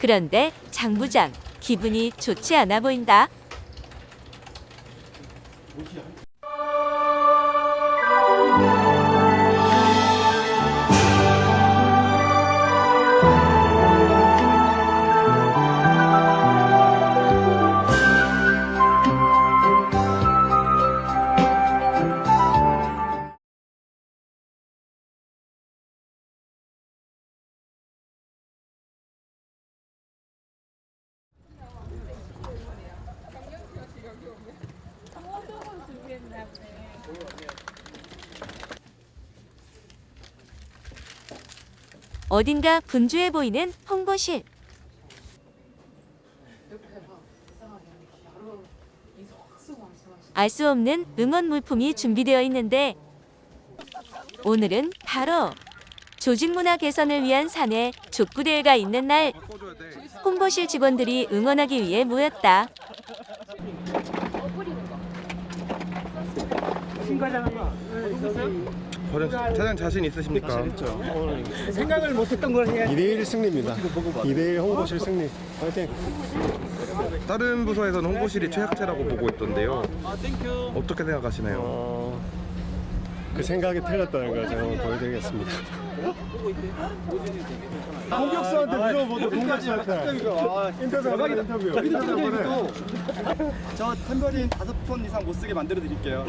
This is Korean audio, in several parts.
그런데 장 부장 기분이 좋지 않아 보인다. 어딘가 분주해 보이는 홍보실. 알 수 없는 응원 물품이 준비되어 있는데 오늘은 바로 조직 문화 개선을 위한 사내 족구 대회가 있는 날 홍보실 직원들이 응원하기 위해 모였다. 과연 차장 자신 있으십니까? 생각을 못했던 걸 해야 2대1 승리입니다. 2대1 홍보실 승리. 화이팅! 다른 부서에서는 홍보실이 최약체라고 보고 있던데요. 어떻게 생각하시나요? 어, 그 생각이 틀렸다는 걸 제가 한번 보여드리겠습니다. 공격수한테 물어보도 공격수한테. 인터뷰 인터뷰. 인터뷰 저 템버린 다섯 번 이상 못 쓰게 만들어 드릴게요.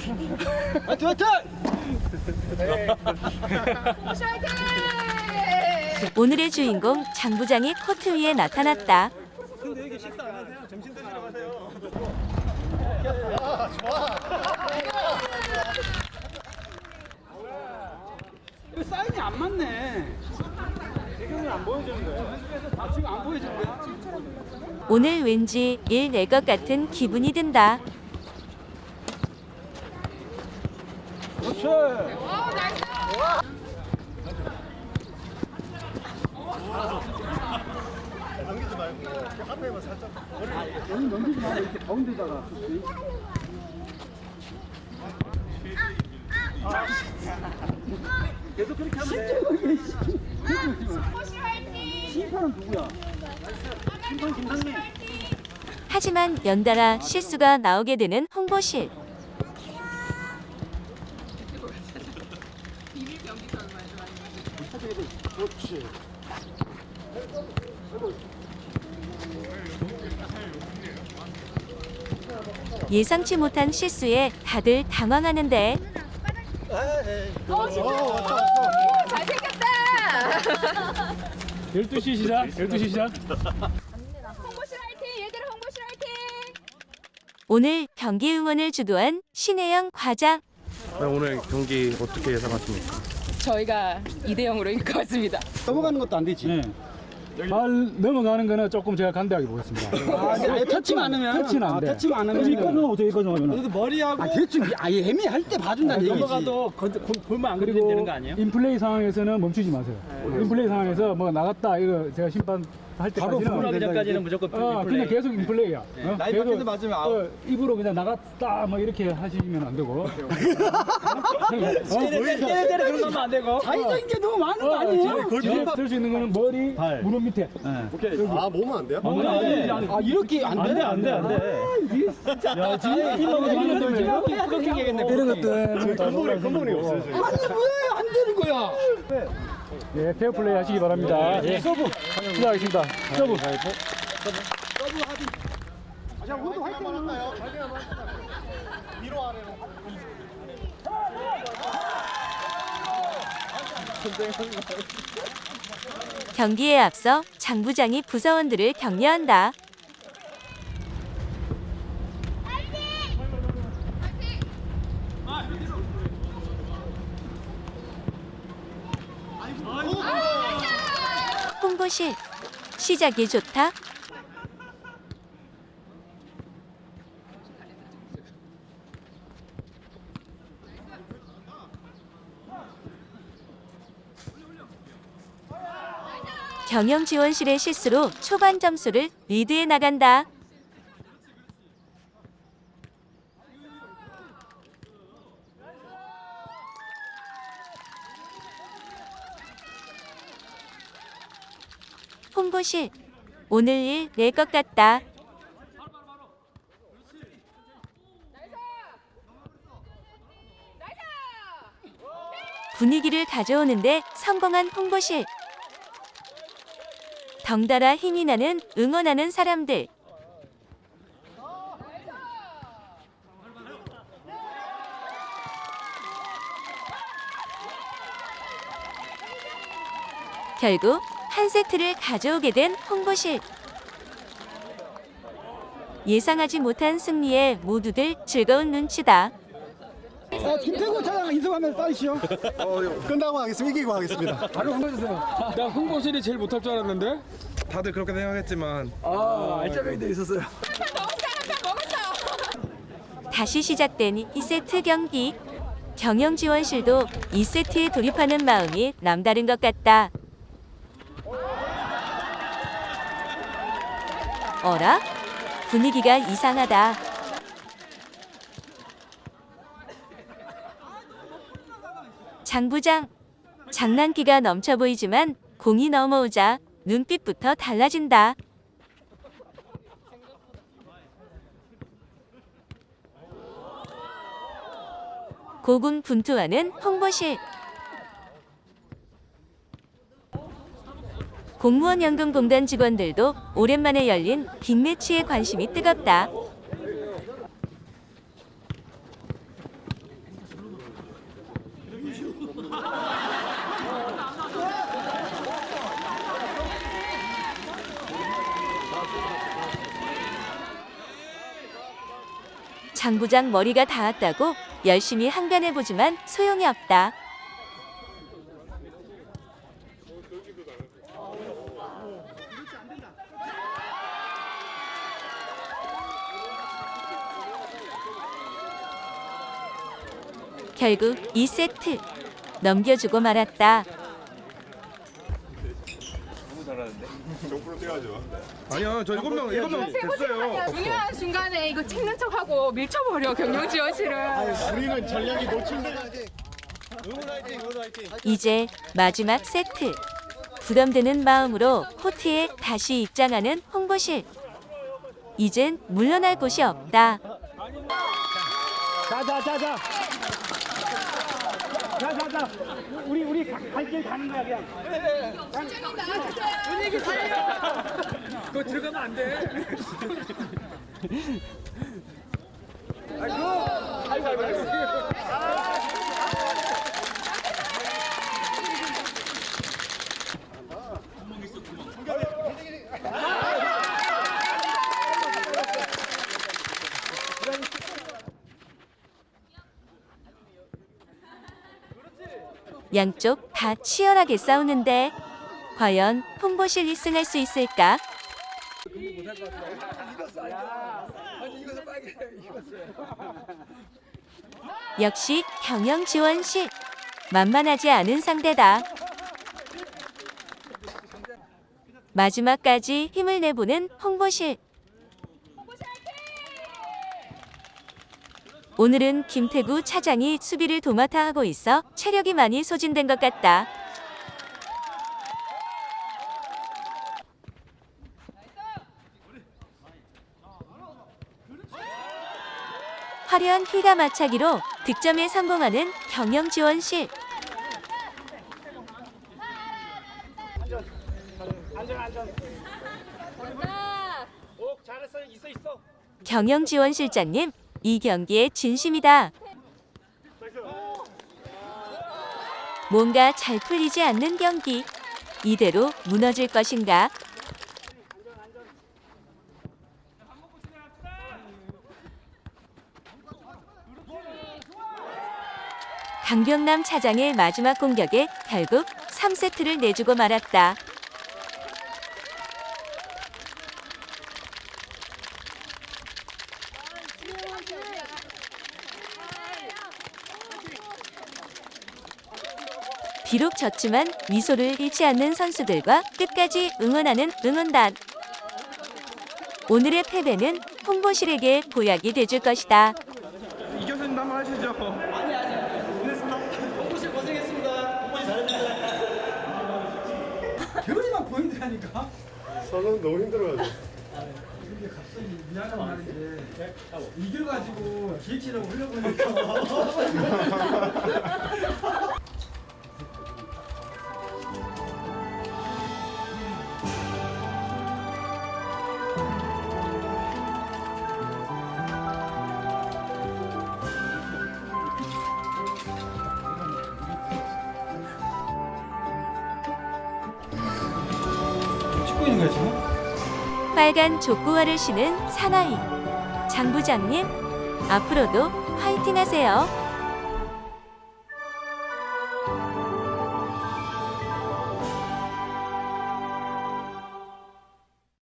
오늘의 주인공 장 부장이 코트 위에 나타났다. 근데 여기 식사 안 하세요? 점심 드시러 가세요. 이거 사인이 안 맞네. 지금은 안 보여주는 거예요? 아, 지금 안 보여주는 거야? 오늘 왠지 일낼것 같은 기분이 든다. 그렇지. 넘기지 말고 앞에만 살짝 여기 넘기지 마. 이렇게 가운데다가. 계속 그렇게 하면 돼. 심판은 누구야? 심판 김상민. 하지만 연달아 실수가 나오게 되는 홍보실. 그렇지. 예상치 못한 실수에 다들 당황하는데 어, 왔다 왔다. 잘생겼다. 12시 시작. 12시 시작. 홍보실 화이팅! 얘들아 홍보실 화이팅! 오늘 경기 응원을 주도한 신혜영 과장. 네, 오늘 경기 어떻게 예상하십니까? 저희가 2대 0으로 이길 것 같습니다. 넘어가는 것도 안 되지. 네. 발 넘어가는 거는 조금 제가 간대하게 보겠습니다. 아, 네, 터치만 안 하면. 터치는 안 돼. 아, 터치만 안 하면. 여기까지는 어떻게 하면? 그래도 머리하고. 아, 대충 아, 애매할 때 봐준다는 얘기지. 넘어가도 건- 건- 볼만 안 그리고 그리면 되는 거 아니에요? 인플레이 상황에서는 멈추지 마세요. 인플레이 상황에서 뭐 나갔다 이거 제가 심판 할 바로 때까지는 들어가기 전까지는 무조건 어, 플레이. 그냥 계속 인플레이야. 어? 네, 라인 계속, 밖에서 맞으면 아웃. 어, 입으로 그냥 나갔다 뭐 이렇게 하시면 안 되고. 때려 때려 때려 때려 그런 거 하면 안 되고. 자의적인 게 너무 많은 거 어, 아니에요? 지금 쓸수 있는 거는 머리, 발. 무릎 밑에. 아 몸은 안 돼요? 아, 이렇게 안 안돼 돼? 안 돼 안 돼. 야 지금 팀하고 이기는 데 이렇게 끊기겠네. 이런 것들 근본이 근본이 없어요. 아니, 왜 안 되는 거야? 예, 페어 플레이 하시기 바랍니다. 예. 서브 시작하겠습니다. 서브. 자, 우리도 화이팅 하나요? 경기에 앞서 장 부장이 부서원들을 격려한다. 홍보실 시작이 좋다. 경영 지원실의 실수로 초반 점수를 리드해 나간다. 홍보실 오늘 일 낼 것 같다. 분위기를 가져오는데 성공한 홍보실. 덩달아 힘이 나는 응원하는 사람들. 결국 한 세트를 가져오게 된 홍보실. 예상하지 못한 승리에 모두들 즐거운 눈치다. 아, 김태구 차장 인수하면 싸이시오. 끝나고 하겠습니다. 이기고 하겠습니다. 바로 홍보해주세요. 나 홍보실이 제일 못할 줄 알았는데. 다들 그렇게 생각했지만 아, 알짜배기 돼 있었어요. 다시 시작된 2세트 경기. 경영지원실도 2세트에 돌입하는 마음이 남다른 것 같다. 어라? 분위기가 이상하다. 장부장, 장난기가 넘쳐 보이지만 공이 넘어오자 눈빛부터 달라진다. 고군분투하는 홍보실. 공무원 연금공단 직원들도 오랜만에 열린 빅매치에 관심이 뜨겁다. 장 부장 머리가 닿았다고 열심히 항변해 보지만 소용이 없다. 결국 2세트 넘겨주고 말았다. 아니요 저 일곱 명 일곱 명 됐어요. 중요한 순간에 이거 찍는 척하고 밀쳐버려 경영지원실을. 우리는 전략이 노출돼야 돼. 이제 마지막 세트. 부담되는 마음으로 코트에 다시 입장하는 홍보실. 이젠 물러날 곳이 없다. 자자자자. 자 자 자. 우리 우리 갈 길 가는 거야 그냥. 분위기 살려. 그거 들어가면 안 돼. 아이고. 아이고 아이고. 아이고. 양쪽 다 치열하게 싸우는데 과연 홍보실 1승할 수 있을까? 역시 경영 지원실 만만하지 않은 상대다. 마지막까지 힘을 내보는 홍보실. 오늘은 김태구 차장이 수비를 도맡아 하고 있어 체력이 많이 소진된 것 같다. 화려한 휘가 마차기로 득점에 성공하는 경영지원실. 경영지원실장님, 이 경기에 진심이다. 뭔가 잘 풀리지 않는 경기. 이대로 무너질 것인가? 강병남 차장의 마지막 공격에 결국 3세트를 내주고 말았다. 비록 졌지만 미소를 잃지 않는 선수들과 끝까지 응원하는 응원단. 오늘의 패배는 홍보실에게 보약이 돼줄 것이다. 이 교수님 한번 하시죠. 결혼이만 보인다니까. 저는 너무 힘들어가지고. 이겨가지고 기획실하고 흘려보니까 찍고 있는 거야 지금? 빨간 족구화를 신은 사나이. 장 부장님, 앞으로도 화이팅 하세요.